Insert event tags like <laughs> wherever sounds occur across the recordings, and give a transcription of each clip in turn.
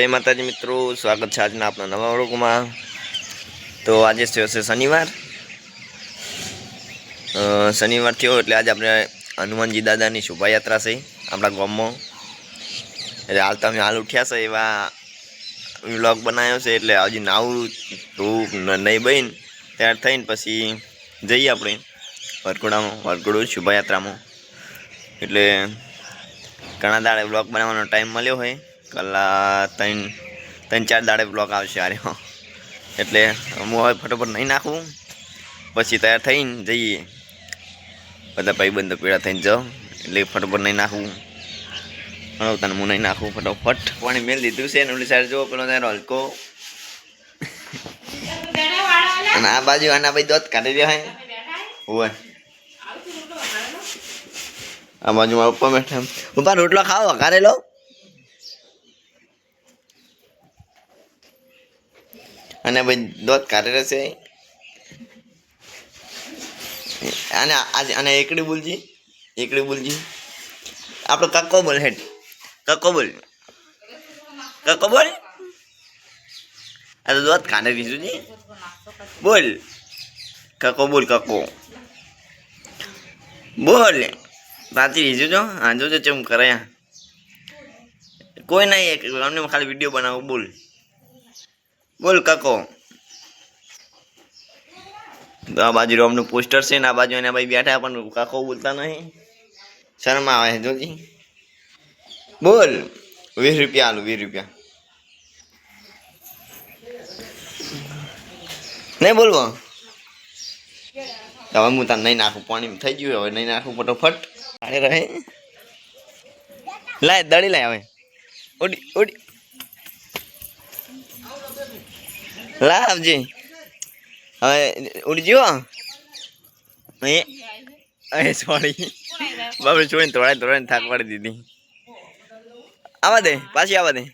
જય માતાજી મિત્રો, સ્વાગત છે આજના આપણા નવા વર્ગમાં તો આજે થયો છે શનિવાર. શનિવાર થયો એટલે આજે આપણે હનુમાનજી દાદાની શોભાયાત્રા છે આપણા ગામમાં. એટલે હાલ તમે હાલ ઉઠ્યા છે એવા વ્લોગ બનાવ્યો છે એટલે હજી નાવું ધૂપ નહીં બહીન તૈયાર થઈને પછી જઈએ આપણે વરઘોડામાં, વરઘોડું શોભાયાત્રામાં. એટલે ઘણા દાડે વ્લોગ બનાવવાનો ટાઈમ મળ્યો હોય. કલાક ત્રણ ત્રણ, ચાર દાડે બ્લોક આવશે આરે એટલે હું હવે ફટોફટ નહીં નાખું. પછી તૈયાર થઈને જઈએ. બધા ભાઈબંધો પીળા થઈને જાઓ. એટલે ફટોફટ નહીં નાખવું હવે તને હું નહીં નાખું ફટોફટ. પાણી મેળ લીધું છે ને, ઓલી સાઈડ જો પેલો તારો હલકો. અને આ બાજુ આના ભાઈ દોત કાઢી રહ્યા હોય આ બાજુ મારા પપ્પા બેઠા. પપ્પા રોટલો ખાઓ વઘારેલો અને ભાઈ દોત કાઢી રહેશે. અને આજે અને એકડી બોલજી એકડી બોલજી. આપણો કક્કો બોલ હેડ. કક્કો બોલ. કક્કો બોલ. આ તો દોત કાઢી દીધું જી બોલ. કક્કો બોલ કક્કો બોલ. પાછી રીજુ જો. હા, જોજો ચેમ કરે. આ. કોઈ નહીં, એક અમને ખાલી વીડિયો બનાવો, બોલ. બોલ કાકો. તો આ બાજુ રોમનું પોસ્ટર છે ને આ બાજુ એના ભાઈ બેઠા પણ કાકો બોલતા નહીં. શરમ આવે છે જોજી. બોલ, વીસ રૂપિયા આલુ, વીસ રૂપિયા. નહીં બોલવો? હવે હું તને નહીં નાખું પાણી થઈ ગયું હવે નહીં નાખું ફટોફટ. અરે રહે. લાય દડી લાય હવે. ઓડી ઉડી લાવજી. હવે ઉડી અહીં એ સોરી. બાબુ છોડીને તોડાય તોડાય થાક પાડી દીધી. આવા દે, પાછી આવા દે.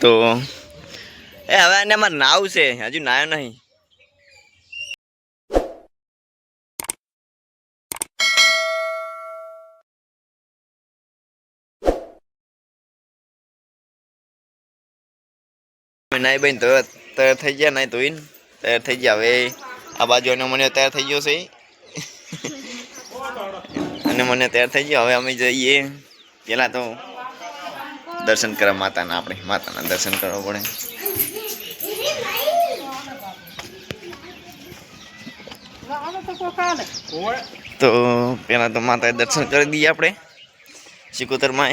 તો, એ હવે એને અમારે નાવ છે, હજુ નાયો નહીં. નાઈ બેન તો તૈયાર થઈ ગયા નાઈ ધોઈને. તૈયાર થઈ ગયા. હવે આ બાજુ અને મને તૈયાર થઈ ગયો છે. અને મને તૈયાર થઈ ગયો. હવે અમે જઈએ. પેલા તો દર્શન કરવા માતાના આપણે. માતાના દર્શન કરવા પડે. તો પેલા તો માતાએ દર્શન કરી દઈએ આપણે. સિકોતરમાં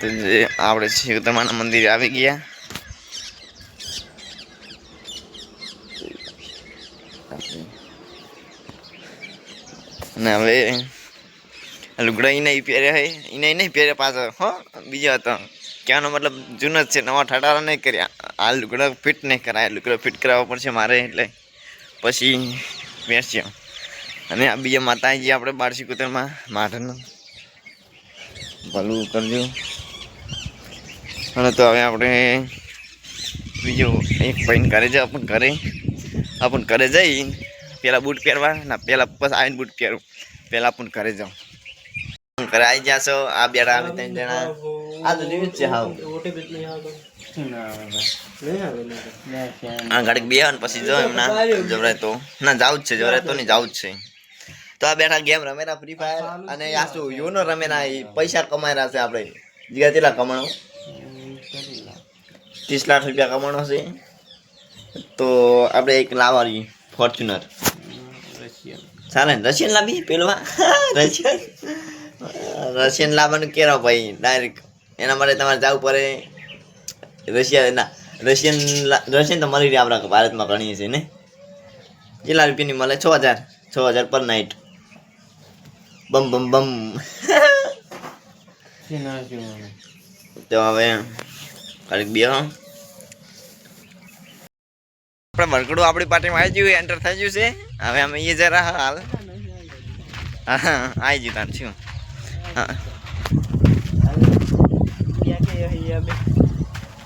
તો જે આપણે સિકોતરમાના મંદિરે આવી ગયા. અને હવે લુગડા એને પહેર્યા હે. એને નહીં પહેર્યા પાછો હો? બીજો હતો કહેવાનો મતલબ જૂનો જ છે, નવા ઠાટારા નહીં કર્યા. આ લુગડા ફિટ નહીં કરાય, લુગડા ફિટ કરાવવા પડશે મારે એટલે. પછી પહેરશે. અને આ બીજા માતાજી આપણે બારસી કુતરમાં માઢનું ભલું કરજો. અને તો હવે આપણે બીજું એક ભાઈને ઘરે જાવ પણ ઘરે. આપણ ઘરે જઈ પેલા બૂટ પહેરવા, ના પહેલાં બસ આવીને બૂટ પહેરું. પહેલાં પણ ઘરે જાઉં. ઘરે આવી જાશો આ બેડા આવે ત્રણ જણા. આ તો જેવું જ છે હાવ. હા ઘડીક બે ને પછી જો એમના જવરાય તો. ના જાવું જ છે, જવરાય તો નહીં જાવું જ છે. તો આ બેઠા ગેમ રમેલા ફ્રી ફાયર અને આ શું, યુનો રમેલા એ પૈસા કમાયેલા છે આપણે. જીગા, કેટલા કમાણો? ત્રીસ લાખ રૂપિયા કમાણો છે. તો આપણે એક લાવવાની ફોર્ચ્યુનર. ચાલે ને રશિયન લાવી પેલમાં <laughs> રશિયન? રશિયન લાવવાનું કેરો ભાઈ ડાયરેક્ટ. એના માટે તમારે જવું પડે. રશિયા ના રશિયન રશિયન તો મળી રહી આપણા ભારતમાં ઘણી છે ને? કેટલા રૂપિયાની મળે? છ હજાર. છ હજાર પર નાઇટ બમ બમ બમ. તો હવે ઘડીક બે આપણે મરકડું આપણી પાર્ટીમાં આવી ગયું એન્ટર થઈ ગયું છે. હવે અમે એ જરા હાલ. હા આવી ગયું તાર શું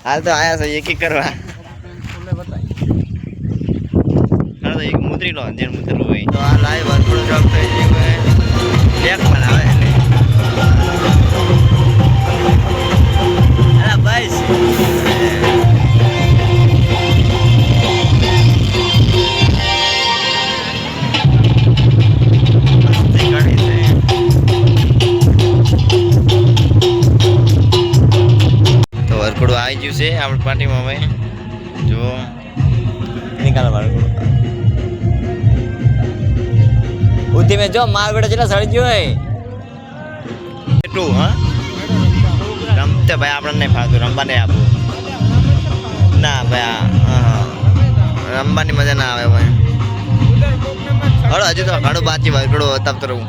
હાલ તો આયા છે એકી કરવા. એક મુદ્રી લો જે ઉતરવું હોય. તો આ લાઈવ વર્કઆઉટ જોબ થઈ ગયું હોય બેક પણ આવે આપણી પાર્ટીમાં હવે જો. નિકાલ વરકડું ઉધી મેં જો માર બેટા જેટલા સળી ગયો હે એટલું હા? રમતે ભાઈ આપણને નહીં ફાવતું રમવા નહીં આપવું ના ભાઈ હા. રમવાની મજા ના આવે ભાઈ. હળો હજુ તો ઘણું બાકી ઘણું તપ તો રહું.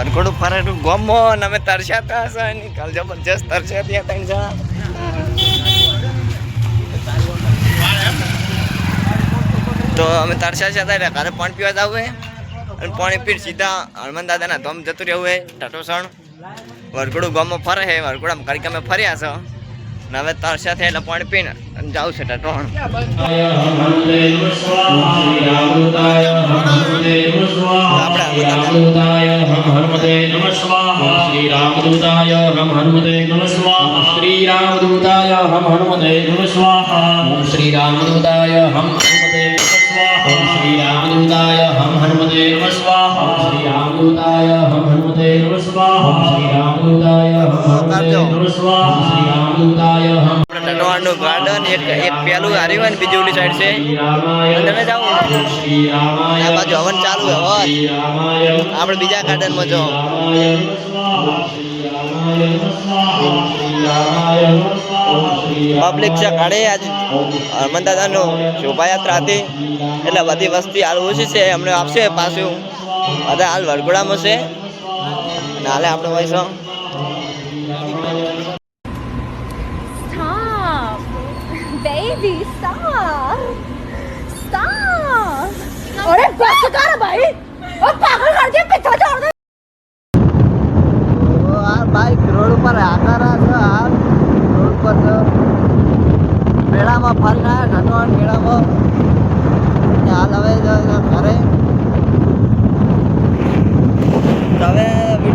વરઘોડું ફરેલું ગમો ને અમે તરસ્યા હશે ને કાલ જબરજસ્ત તરસ્યા ત્યાં ત્રણ જણા. તો અમે તરસ્યા છે એટલે ઘરે પાણી પીવા જવું હોય અને પાણી પીર સીધા હનુમાન દાદાના ધમ જતું રહેવું હોય ટટોસણ. વરઘોડું ગમો ફરે છે વરઘોડામાં અમે ફર્યા છો હવે તરસે છે એટલે પાણી પીને અને જાવ છે ટોણ શ્રીરામદૂતાય હમ હનુમતે નમ સ્વાહા श्रीरामदूताय हम हनुमते नमः स्वाहा ओम श्रीरामदूताय हम हनुमते नमः स्वाहा ओम श्रीरामदूताय हम हनुमते नमः स्वाहा ओम श्रीरामदूताय हम हनुमते नमः स्वाहा ओम श्रीरामदूताय हम हनुमते नमः स्वाहा ओम श्रीरामदूताय हम આપણે ટટોણનું ગાર્ડન એક એક પેલું હાર્યું હોય ને બીજી ઓલી સાઈડ છે श्रीरामाय તમે જાઓ श्रीरामाय આ બાજુ હવન ચાલુ છે હવન श्रीरामाय આપણે બીજા ગાર્ડનમાં જો પબ્લિક છે ઘણી આજ હનુમાન દાદાનું શોભાયાત્રા હતી એટલે બધી વસ્તી હાલ ઓછી છે અમને આપશે પાછું બધા હાલ વડગોડામાં છે. અને હાલે આપણે હોય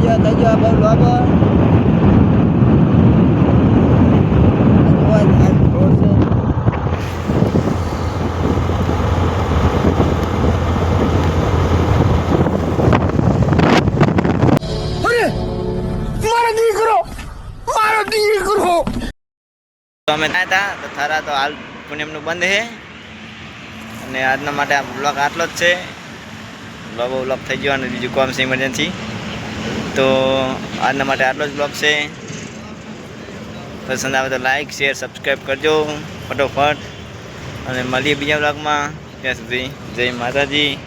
વીડિયો થઈ ગયો બહુ લોબો તો અમે ત્યાં હતા તો થારા તો હાલ પૂનમનું બંધ છે. અને આજના માટે આ બ્લોક આટલો જ છે. બ્લોગ બ્લોક થઈ ગયો અને બીજું કોમ છે ઇમરજન્સી તો આજના માટે આટલો જ બ્લોગ છે. પસંદ આવે તો લાઈક શેર સબસ્ક્રાઈબ કરજો ફટોફટ. અને મળીએ બીજા બ્લોગમાં. ત્યાં સુધી જય માતાજી.